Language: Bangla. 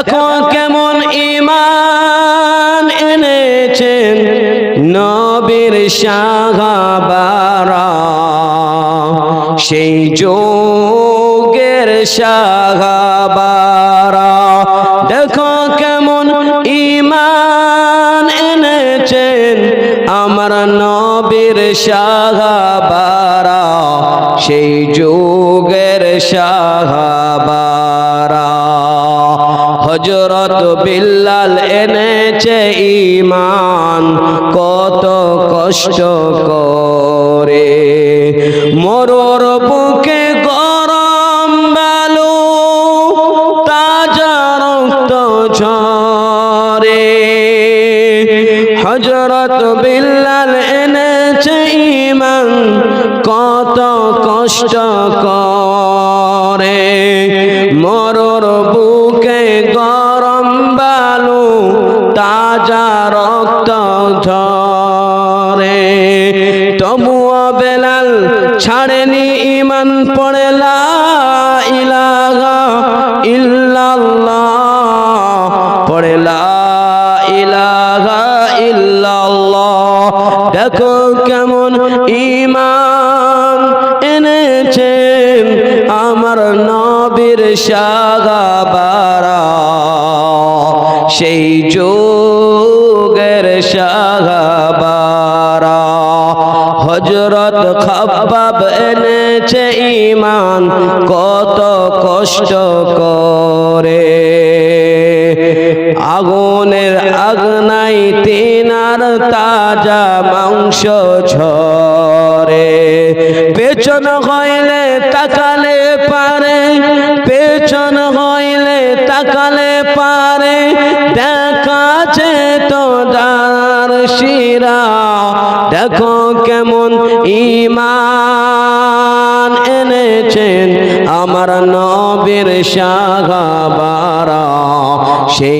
দেখো কেমন ইমান এনেছেন নবীর সাহাবারা সেই যোগের সাহাবারা দেখো কেমন ইমান এনেছেন আমার নবীর সাহাবারা সেই যুগের সাহাবারা হজরত বিল্লাল এনেছে ইমান কত কষ্ট করে। মরর বুকে গরম বালু, তাজা রক্ত ঝরে। হজরত বিল্লাল এনেছে ইমান কত কষ্ট করে ঝরে তবুও বেলাল ছাড়েনি ইমান পড়ে লা ইলাহা ইল্লাল্লাহ। পড়ে লা ইলাহা ইল্লাল্লাহ। দেখো কেমন ইমান এনেছেন আমার নবীর সাগাবারা সেই যোগের হজরত খাব্বাব এনেছে ইমান কত কষ্ট করে। আগুনের আগনাই তিনার তাজা মাংস ঝরে। পেছন হইলে তাকালে পারে, পেছন হইলে তাকালে পারে। দেখাছে তো দেখো কেমন ইমান এনেছেন আমার নবীর সাহাবারা সেই